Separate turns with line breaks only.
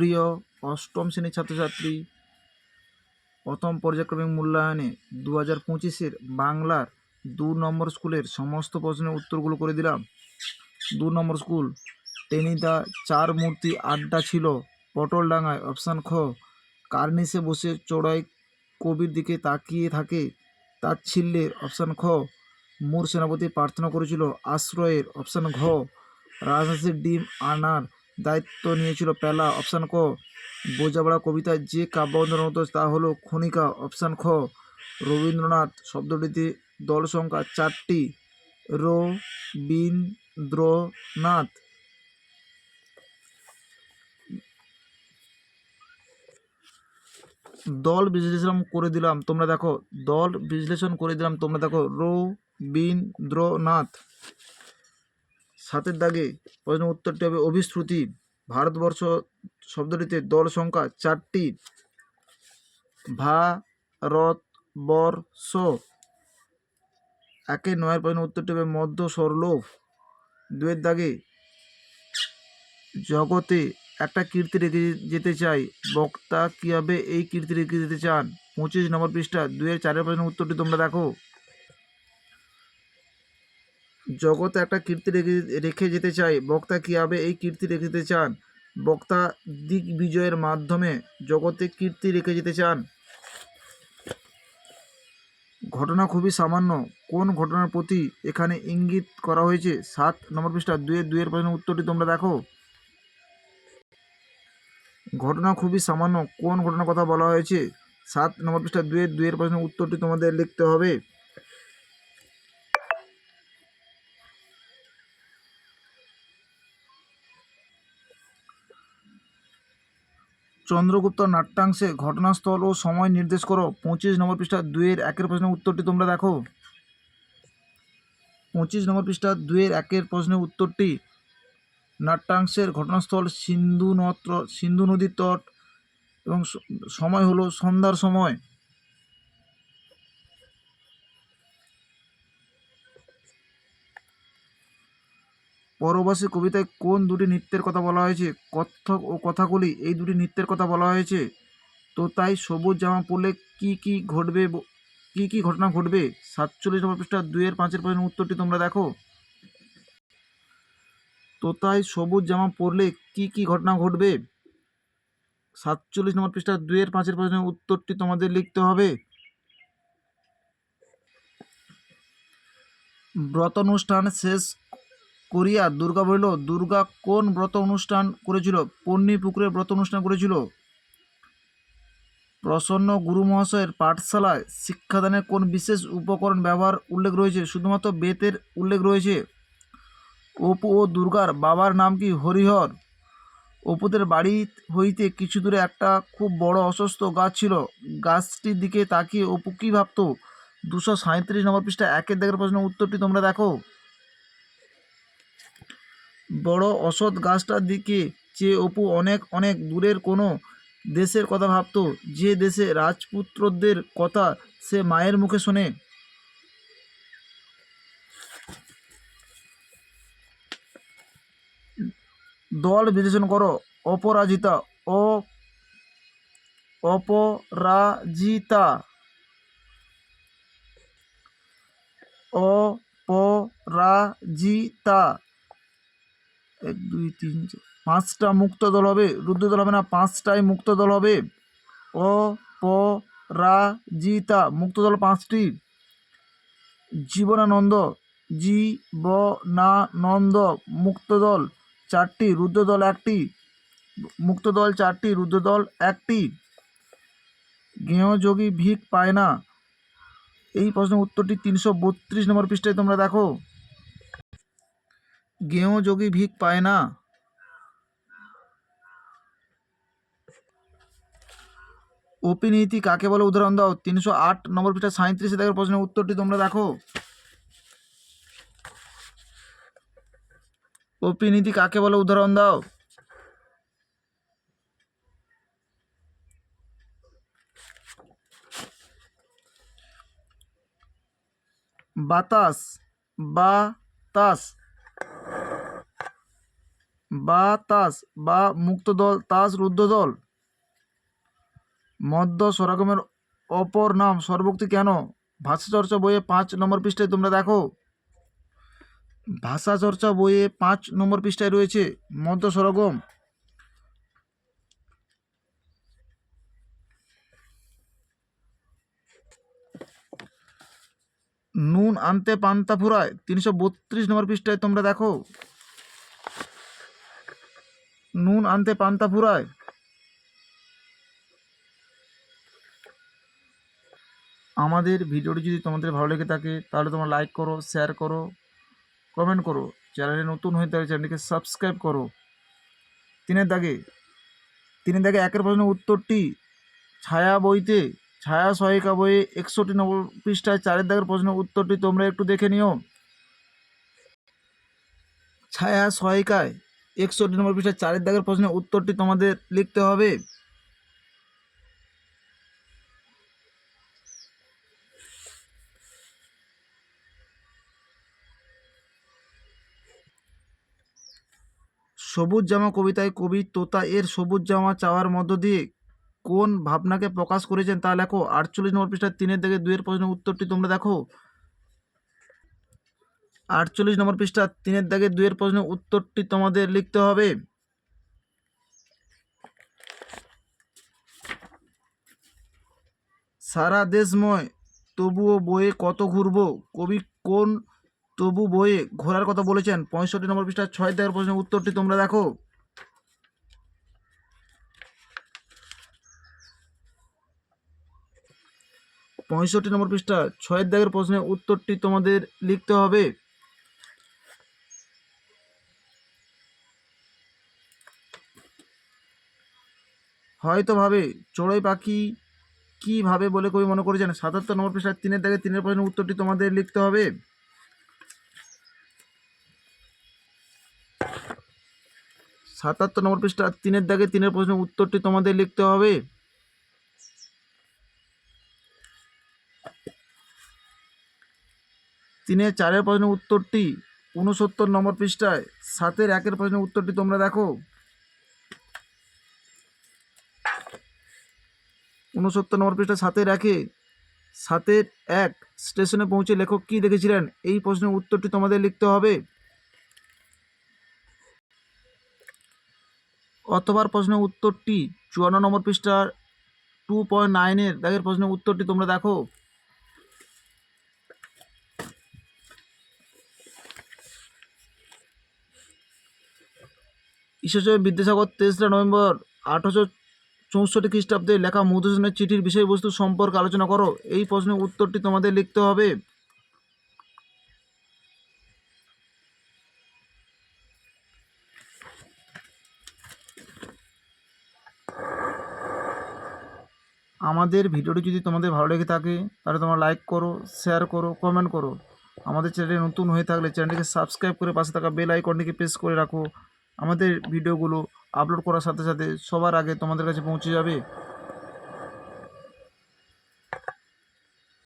প্রিয় অষ্টম শ্রেণির ছাত্রছাত্রী, প্রথম পর্যায়ক্রমিক মূল্যায়নে দু হাজার পঁচিশের বাংলার দু নম্বর স্কুলের সমস্ত প্রশ্নের উত্তরগুলো করে দিলাম। দু নম্বর স্কুল টেনিদা চার মূর্তি আড্ডা ছিল। পটলডাঙ্গায় অপশান খ, কার্নিসে বসে চড়াই কবির দিকে তাকিয়ে থাকে তাচ্ছিল্যের অপশান খ। মোর সেনাপতি প্রার্থনা করেছিল, আশ্রয়ের অপশান ঘ। রাজহাঁসের ডিম আনার দায়িত্ব নিয়েছিল পেলা। অপশান ক বোঝাপড়া কবিতায় যে কাব্যবন্ধন হতো তা হলো খনিকা। অপশান খ, রবীন্দ্রনাথ শব্দটিতে দল সংখ্যা চারটি। রবীন্দ্রনাথ দল বিশ্লেষণ করে দিলাম, তোমরা দেখো। দল বিশ্লেষণ করে দিলাম, তোমরা দেখো। রবীন্দ্রনাথ সাতের দাগে প্রশ্ন উত্তরটি হবে অভিশ্রুতি। ভারতবর্ষ শব্দটিতে দল সংখ্যা চারটি। ভারতবর্ষ একে নয়ের প্রশ্ন উত্তরটি হবে মধ্য সরলোভ দুয়ের দাগে জগতে একটা কীর্তি রেখে যেতে চাই, বক্তা কীভাবে এই কীর্তি রেখে যেতে চান? পঁচিশ নম্বর পৃষ্ঠা দুয়ের চারের প্রশ্নের উত্তরটি তোমরা দেখো। জগতে একটা কীর্তি রেখে রেখে যেতে চাই। বক্তা কীভাবে এই কীর্তি রেখে যেতে চান? বক্তা দিগ্বিজয়ের মাধ্যমে জগতে কীর্তি রেখে যেতে চান। ঘটনা খুবই সামান্য। কোন ঘটনার প্রতি এখানে ইঙ্গিত করা হয়েছে? সাত নম্বর পৃষ্ঠা দুয়ের দুয়ের প্রশ্নের উত্তরটি তোমরা দেখো। ঘটনা খুবই সামান্য। কোন ঘটনার কথা বলা হয়েছে? সাত নম্বর পৃষ্ঠা দুয়ের দুয়ের প্রশ্নের উত্তরটি তোমাদের লিখতে হবে। চন্দ্রগুপ্ত নাট্যাংশে ঘটনাস্থল ও সময় নির্দেশ করো। পঁচিশ নম্বর পৃষ্ঠা দুয়ের একের প্রশ্নের উত্তরটি তোমরা দেখো। পঁচিশ নম্বর পৃষ্ঠা দুয়ের একের প্রশ্নের উত্তরটি নাট্যাংশের ঘটনাস্থল সিন্ধু নত্র সিন্ধু নদীর তট এবং সময় হলো সন্ধ্যার সময়। পরবাসী কবিতায় কোন দুটি নৃত্যের কথা বলা হয়েছে? কত্থক ও কথাকলি, এই দুটি নৃত্যের কথা বলা হয়েছে। তো তাই সবুজ জামা পরলে কি কি ঘটবে কি কি ঘটনা ঘটবে? সাতচল্লিশ নম্বর পৃষ্ঠা, দুইয়ের পাঁচের প্রশ্নের উত্তরটি তোমরা দেখো। তোতায় সবুজ জামা পরলে কি কি ঘটনা ঘটবে? সাতচল্লিশ নম্বর পৃষ্ঠা, দুইয়ের পাঁচের প্রশ্নের উত্তরটি তোমাদের লিখতে হবে। ব্রত অনুষ্ঠান শেষ করিয়া দুর্গা বলিল, দুর্গা কোন ব্রত অনুষ্ঠান করেছিল? পন্নী পুকুরে ব্রত অনুষ্ঠান করেছিল? প্রসন্ন গুরু মহাশয়ের পাঠশালায় শিক্ষাদানে কোন বিশেষ উপকরণ ব্যবহার উল্লেখ রয়েছে? শুধুমাত্র বেতের উল্লেখ রয়েছে। অপু ও দুর্গার বাবার নাম কি হরিহর? অপুদের বাড়ি হইতে কিছু দূরে একটা খুব বড় অসুস্থ গাছ ছিল। গাছটির দিকে তাকিয়ে অপু কী ভাবতো? দুশো সাঁত্রিশ নম্বর পৃষ্ঠা একের দেখের প্রশ্নের উত্তরটি তোমরা দেখো। বড় অসৎ গাছটার দিকে চেয়ে অপু অনেক অনেক দূরের কোনো দেশের কথা ভাবতো, যে দেশে রাজপুত্রদের কথা সে মায়ের মুখে শোনে। দল বিশ্লেষণ করো, অপরাজিতা ও অপরাজিতা। অপরাজিতা। এক, দুই, তিন পাঁচটা মুক্ত দল হবে। রুদ্র দল হবে না, পাঁচটাই মুক্ত দল হবে। অপরাজিতা মুক্ত দল পাঁচটি। জীবনানন্দ জীবনানন্দ মুক্ত দল চারটি রুদ্র দল একটি। মুক্ত দল চারটি রুদ্র দল একটি। গৃহযোগী ভিক পায় না। এই প্রশ্নের উত্তরটি তিনশো বত্রিশ নম্বর পৃষ্ঠায় তোমরা দেখো। গৃহযোগী ভিক পায় না অপিনীতি কাকে বলে উদাহরণ দাও তিনশো আট নম্বর পৃষ্ঠা সাঁত্রিশে দেখো প্রশ্নের উত্তরটি তোমরা দেখো অপিনীতি কাকে বলে উদাহরণ দাও বাতাস বাতাস বা তাস বা মুক্ত দল তাস রুদ্ধ দল মধ্য স্বরাগমের অপর নাম সর্বোক্তি কেন? ভাষা চর্চা বইয়ে পাঁচ নম্বর পৃষ্ঠায় তোমরা দেখো। ভাষা চর্চা বইয়ে পাঁচ নম্বর পৃষ্ঠায় রয়েছে মধ্য স্বরগম নুন আনতে পান্তা ফুরায় তিনশো বত্রিশ নম্বর পৃষ্ঠায় তোমরা দেখো। নুন আনতে পান্তা ফুরায়? আমাদের ভিডিওটি যদি তোমাদের ভালো লেগে থাকে, তাহলে তোমরা লাইক করো শেয়ার করো কমেন্ট করো। চ্যানেলে নতুন হয়ে থাকলে চ্যানেলটিকে সাবস্ক্রাইব করো। তিনের দাগে তিনের দাগে একের প্রশ্নের উত্তরটি, ছায়া বইতে, ছায়া সহায়িকা বইয়ে একষট্টি নম্বর পৃষ্ঠায় চারের দাগের প্রশ্নের উত্তরটি তোমরা একটু দেখে নিও। ছায়া সহায়িকায় একষট্টি নম্বর পৃষ্ঠায় চারের দাগের প্রশ্নের উত্তরটি তোমাদের লিখতে হবে। সবুজ জামা কবিতায় কবি তোতা এর সবুজ জামা চাওয়ার মধ্য দিয়ে কোন ভাবনাকে প্রকাশ করেছেন তা লেখো। আটচল্লিশ নম্বর পৃষ্ঠা তিনের দিকে দুইয়ের প্রশ্নের উত্তরটি তোমরা দেখো। আটচল্লিশ নম্বর পৃষ্ঠা, তিনের দাগে দুইয়ের প্রশ্নের উত্তরটি তোমাদের লিখতে হবে। সারা দেশময়, তবুও বইয়ে কত ঘুরবো? কবি কোন তবু বইয়ে ঘোরার কথা বলেছেন? পঁয়ষট্টি নম্বর পৃষ্ঠা, ছয় দাগের প্রশ্নের উত্তরটি তোমরা দেখো। পঁয়ষট্টি নম্বর পৃষ্ঠা ছয়ের দাগের প্রশ্নের উত্তরটি তোমাদের লিখতে হবে। হয়তো ভাবে চড়ুই পাখি কি ভাবে বলে কবি মনে করেছেন? সাতাত্তর নম্বর পৃষ্ঠা তিনের দাগে তিনের প্রশ্নের উত্তরটি তোমাদের লিখতে হবে। সাতাত্তর নম্বর পৃষ্ঠা, তিনের দাগে তিনের প্রশ্নের উত্তরটি তোমাদের লিখতে হবে। তিনের চারের প্রশ্নের উত্তরটি উনসত্তর নম্বর পৃষ্ঠায়, সাতের একের প্রশ্নের উত্তরটি তোমরা দেখো। উনসত্তর নম্বর পৃষ্ঠা সাতের একে, সাতের এক স্টেশনে পৌঁছে লেখক কী দেখেছিলেন? এই প্রশ্নের উত্তরটি তোমাদের লিখতে হবে। অথবার প্রশ্নের উত্তরটি চুয়ান্ন নম্বর পৃষ্ঠার টু পয়েন্ট নাইনের দাগের প্রশ্নের উত্তরটি তোমরা দেখো। ঈশ্বরচন্দ্র বিদ্যাসাগর তেসরা নভেম্বর আঠারোশো চৌষট্টি খ্রিস্টাব্দে লেখা মধুসূদনের চিঠির বিষয়বস্তু সম্পর্কে আলোচনা করো। এই প্রশ্নের উত্তরটি তোমাদের লিখতে হবে। আমাদের ভিডিওটি যদি তোমাদের ভালো লেগে থাকে, তাহলে তোমরা লাইক করো শেয়ার করো কমেন্ট করো। আমাদের চ্যানেলে নতুন হয়ে থাকলে চ্যানেলটিকে সাবস্ক্রাইব করে পাশে থাকা বেল আইকনটিকে প্রেস করে রাখো। আমাদের ভিডিওগুলো আপলোড করার সাথে সাথে সবার আগে তোমাদের কাছে পৌঁছে যাবে।